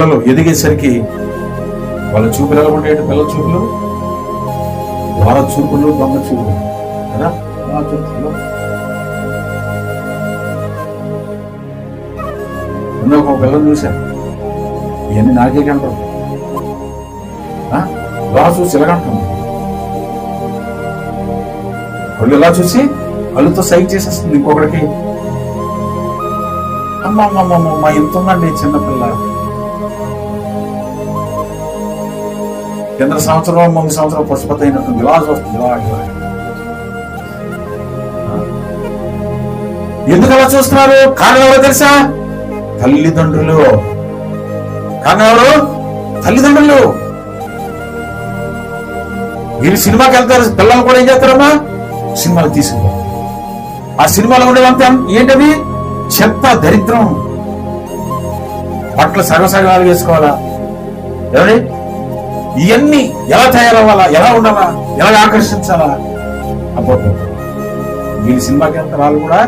పిల్లలు ఎదిగేసరికి వాళ్ళ చూపులు ఎలా ఉండేటి పిల్లల చూపులు? వాళ్ళ చూపులు దొంగ చూపులు కదా? వాళ్ళ ఒక పిల్లలు చూశాను. ఇవన్నీ నాకే కంటారు ఇలా చూసి ఇలాగంటుంది కళ్ళు ఇలా చూసి కళ్ళుతో సైక్ చేసేస్తుంది ఇంకొకరికి అమ్మమ్మమ్మమ్మ ఎంత మా ఇంత ఉందండి చిన్నపిల్ల కింద సంవత్సరం ముందు సంవత్సరం పుష్పత అయినట్టుంది ఇలా వస్తుంది. ఇలా ఎందుకు అలా చూస్తున్నారు? కారణం ఎవరో తెలుసా? తల్లిదండ్రులు. కారణం ఎవరు? తల్లిదండ్రులు. వీళ్ళు సినిమాకి వెళ్తారు పిల్లలు కూడా ఏం చేస్తారమ్మా? సినిమాలు తీసుకుంటారు ఆ సినిమాలో ఉండేదంతా ఏంటది చెత్త దరిద్రం. బట్టలు సగసగాలు వేసుకోవాలా? ఏమండి ఇవన్నీ ఎలా తయారవ్వాలా? ఎలా ఉండాలా? ఎలా ఆకర్షించాలా? అబ్బో వీళ్ళు సినిమాకి వెళ్తారు వాళ్ళు కూడా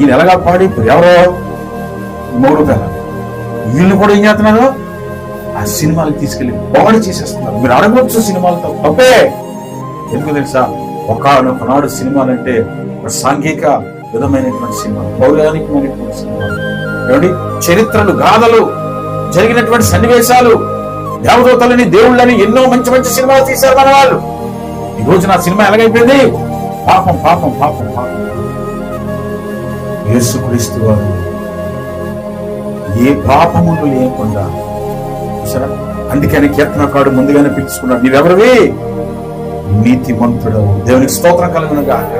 ఈయన ఎలాగా పాడి ఎవరో మూడు పిల్ల వీళ్ళు కూడా ఏం చేస్తున్నారు? ఆ సినిమాలకు తీసుకెళ్ళి బాడీ చేసేస్తున్నారు. మీరు అడగవచ్చు సినిమాలతో. తప్పే. ఎందుకు తెలుసా? ఒకనొకనాడు సినిమాలంటే ఒక సాంఘిక విధమైనటువంటి సినిమా పౌరాణికమైనటువంటి సినిమా. ఏమండి? చరిత్రలు గాథలు జరిగినటువంటి సన్నివేశాలు దేవదూతలని దేవుళ్ళని ఎన్నో మంచి మంచి సినిమాలు తీశారు మన వాళ్ళు. ఈ రోజు నా సినిమా ఎలాగైపోయింది? పాపం పాపం పాపం పాపం. యేసుక్రీస్తు వారు ఏ పాపములు లేకుండా సరే అందుకని కీర్తనకాడు ముందుగానే పిలుచుకున్నాడు. నీవెవరివి? నీతిమంతుడు దేవునికి స్తోత్రం కలుగునుగా